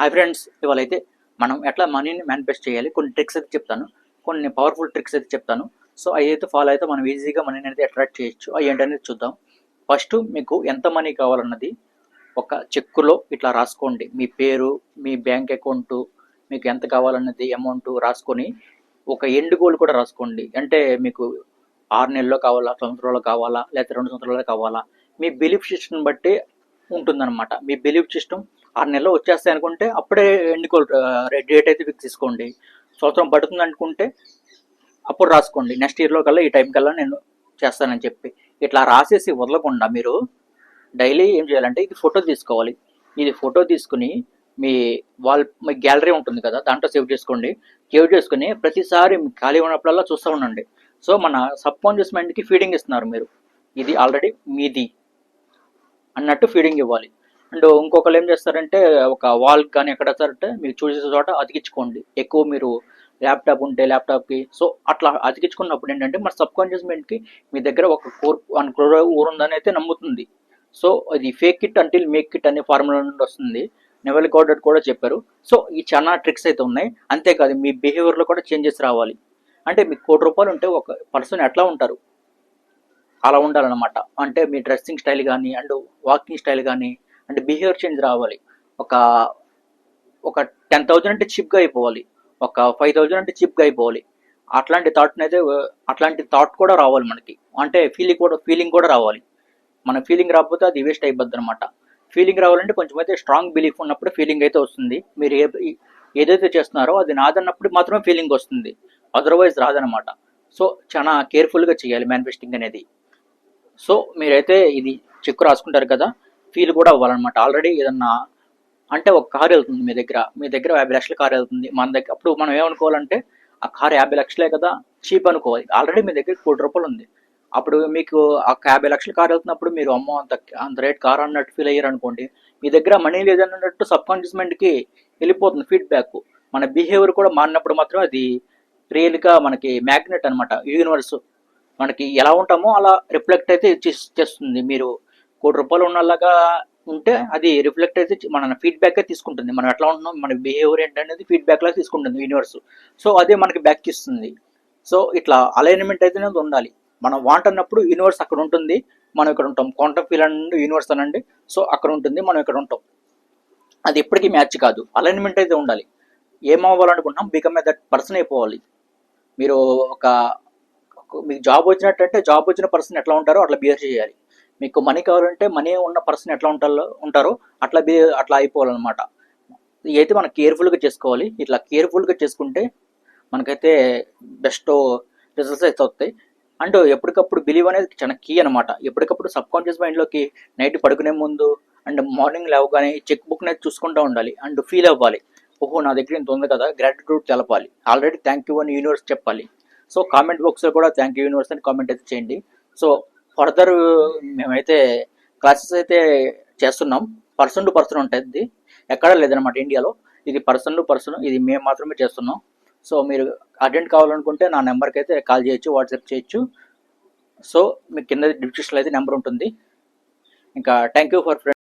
Hi friends ఇవాళ అయితే మనం ఎట్లా మనీని మేనిఫెస్ట్ చేయాలి? కొన్ని ట్రిక్స్ అయితే చెప్తాను. కొన్ని పవర్ఫుల్ ట్రిక్స్ అయితే చెప్తాను. సో అవి అయితే ఫాలో అయితే మనం ఈజీగా మనీని అయితే అట్రాక్ట్ చేయొచ్చు. అవి ఏంటనేది చూద్దాం. ఫస్ట్ మీకు ఎంత మనీ కావాలన్నది ఒక చెక్కులో ఇట్లా రాసుకోండి. మీ పేరు మీ బ్యాంక్ అకౌంట్ మీకు ఎంత కావాలన్నది అమౌంట్ రాసుకొని ఒక ఎండ్ గోల్ కూడా రాసుకోండి. అంటే మీకు ఆరు నెలల్లో కావాలా సంవత్సరాలు కావాలా లేకపోతే రెండు సంవత్సరాలు కావాలా? మీ బిలీఫ్ సిస్టమ్ బట్టి ఉంటుందన్నమాట. మీ బిలీఫ్ సిస్టమ్ ఆరు నెలలు వచ్చేస్తాయి అనుకుంటే అప్పుడే ఎన్నికలు డేట్ అయితే ఫిక్స్ చేసుకోండి. సంవత్సరం పడుతుంది అనుకుంటే అప్పుడు రాసుకోండి. నెక్స్ట్ ఇయర్లో కల్లా ఈ టైం కల్లా నేను చేస్తానని చెప్పి. ఇట్లా రాసేసి వదలకుండా మీరు డైలీ ఏం చేయాలంటే ఇది ఫోటో తీసుకోవాలి. ఇది ఫోటో తీసుకుని మీ వాల్ మీ గ్యాలరీ ఉంటుంది కదా దాంట్లో సేవ్ చేసుకోండి. సేవ్ చేసుకుని ప్రతిసారి ఖాళీ ఉన్నప్పుడల్లా చూస్తూ ఉండండి. సో మన సబ్ కాన్షియస్ మైండ్కి ఫీడింగ్ ఇస్తున్నారు మీరు. ఇది ఆల్రెడీ మీది. అన్నట్టు ఫీడింగ్ ఇవ్వాలి. అండ్ ఇంకొకరు ఏం చేస్తారంటే ఒక వాల్ కానీ ఎక్కడ అంటే మీరు చూసే చోట అతికించుకోండి. ఎక్కువ మీరు ల్యాప్టాప్ ఉంటే ల్యాప్టాప్కి సో అట్లా అతికించుకున్నప్పుడు ఏంటంటే మన సబ్ కాన్షియస్ మైండ్కి మీ దగ్గర ఒక కోర్ వన్ క్రోర్ ఊరు ఉందని అయితే నమ్ముతుంది. సో అది fake it until make it అనే ఫార్ములా నుండి వస్తుంది. నెవల్ గౌడెడ్ కూడా చెప్పారు. సో ఈ చాలా ట్రిక్స్ అయితే ఉన్నాయి. అంతేకాదు మీ బిహేవియర్లో కూడా చేంజెస్ రావాలి. అంటే మీకు కోటి రూపాయలు ఉంటే ఒక పర్సన్ ఎట్లా ఉంటారు? అలా ఉండాలన్నమాట. అంటే మీ డ్రెస్సింగ్ స్టైల్ కానీ అండ్ వాకింగ్ స్టైల్ కానీ అంటే బిహేవియర్ చేంజ్ రావాలి. ఒక ఒక టెన్ థౌజండ్ అంటే చిప్గా అయిపోవాలి. ఒక ఫైవ్ థౌజండ్ అంటే చిప్గా అయిపోవాలి. అట్లాంటి థాట్ని అయితే అట్లాంటి థాట్ కూడా రావాలి మనకి. అంటే ఫీలింగ్ కూడా ఫీలింగ్ కూడా రావాలి. మన ఫీలింగ్ రాకపోతే అది వేస్ట్ అయిపోద్ది అనమాట ఫీలింగ్ రావాలంటే కొంచెం అయితే స్ట్రాంగ్ బిలీఫ్ ఉన్నప్పుడు ఫీలింగ్ అయితే వస్తుంది. మీరు ఏ ఏదైతే చేస్తున్నారో అది నాదన్నప్పుడు మాత్రమే ఫీలింగ్ వస్తుంది. అదర్వైజ్ రాదనమాట సో చాలా కేర్ఫుల్గా చేయాలి మేనిఫెస్టింగ్ అనేది. సో మీరైతే ఇది చెక్కు రాసుకుంటారు కదా ఫీల్ కూడా అవ్వాలన్నమాట. ఆల్రెడీ ఏదన్నా అంటే ఒక కారు వెళ్తుంది మీ దగ్గర. మీ దగ్గర యాభై లక్షల కారు వెళ్తుంది. మన దగ్గర అప్పుడు మనం ఏమనుకోవాలంటే ఆ కారు యాభై లక్షలే కదా చీప్ అనుకోవాలి. ఆల్రెడీ మీ దగ్గర కోటి రూపాయలు ఉంది. అప్పుడు మీకు ఆ యాభై లక్షల కారు వెళ్తున్నప్పుడు మీరు అమ్మో అంత అంత రేట్ కార్ అన్నట్టు ఫీల్ అయ్యారు అనుకోండి. మీ దగ్గర మనీ లేదన్నట్టు సబ్ కాన్షియస్మెంట్కి వెళ్ళిపోతుంది ఫీడ్బ్యాక్ మన బిహేవియర్ కూడా మారినప్పుడు మాత్రం అది రియల్గా మనకి మ్యాగ్నెట్ అనమాట యూనివర్స్ మనకి ఎలా ఉంటామో అలా రిఫ్లెక్ట్ అయితే చేస్- చేస్తుంది మీరు. కోటి రూపాయలు ఉన్నలాగా ఉంటే అది రిఫ్లెక్ట్ అయితే మన ఫీడ్బ్యాక్ తీసుకుంటుంది. మనం ఎట్లా ఉంటున్నాం? మన బిహేవియర్ ఏంటనేది ఫీడ్బ్యాక్ లా తీసుకుంటుంది యూనివర్స్ సో అదే మనకి బ్యాక్ ఇస్తుంది. సో ఇట్లా అలైన్మెంట్ అయితే ఉండాలి. మనం వాంట్ అన్నప్పుడు యూనివర్స్ అక్కడ ఉంటుంది. మనం ఇక్కడ ఉంటాం. క్వాంటమ్ ఫీల్ అండ్ యూనివర్స్ అనండి. సో అక్కడ ఉంటుంది. మనం ఇక్కడ ఉంటాం. అది ఎప్పటికీ మ్యాచ్ కాదు. అలైన్మెంట్ అయితే ఉండాలి. ఏం అవ్వాలనుకుంటున్నాం బికమ్ ఏ దట్ పర్సన్ అయిపోవాలి. మీరు ఒక మీకు జాబ్ వచ్చినట్టంటే జాబ్ వచ్చిన పర్సన్ ఎట్లా ఉంటారో అట్లా బిహేవ్ చేయాలి. మీకు మనీ కావాలంటే మనీ ఉన్న పర్సన్ ఎట్లా ఉంటారో ఉంటారో అట్లా బి అట్లా అయిపోవాలన్నమాట. ఇదైతే మనం కేర్ఫుల్గా చేసుకోవాలి ఇట్లా కేర్ఫుల్గా చేసుకుంటే మనకైతే బెస్ట్ రిజల్ట్స్ అయితే వస్తాయి. అండ్ ఎప్పటికప్పుడు బిలీవ్ అనేది చాలా కీ అనమాట ఎప్పటికప్పుడు సబ్ కాన్షియస్ మైండ్లోకి నైట్ పడుకునే ముందు అండ్ మార్నింగ్ లేవగానే చెక్ బుక్ అనేది చూసుకుంటూ ఉండాలి. అండ్ ఫీల్ అవ్వాలి. ఓహో నా దగ్గర ఇంత ఉంది కదా గ్రాటిట్యూడ్ తెలపాలి. ఆల్రెడీ థ్యాంక్ యూ అని యూనివర్స్ చెప్పాలి. సో కామెంట్ బాక్స్లో కూడా థ్యాంక్ యూ యూనివర్స్ అని కామెంట్ అయితే చేయండి. సో ఫర్దర్ మేమైతే క్లాసెస్ అయితే చేస్తున్నాం. పర్సన్ టు పర్సన్ ఉంటుంది. ఎక్కడా లేదనమాట ఇండియాలో. ఇది పర్సన్ టు పర్సన్ ఇది మేము మాత్రమే చేస్తున్నాం. సో మీరు అటెండ్ కావాలనుకుంటే నా నెంబర్కి అయితే కాల్ చేయొచ్చు వాట్సాప్ చేయొచ్చు. సో మీకు కింద డిస్క్రిప్షన్లో అయితే నెంబర్ ఉంటుంది. ఇంకా థ్యాంక్ యూ ఫర్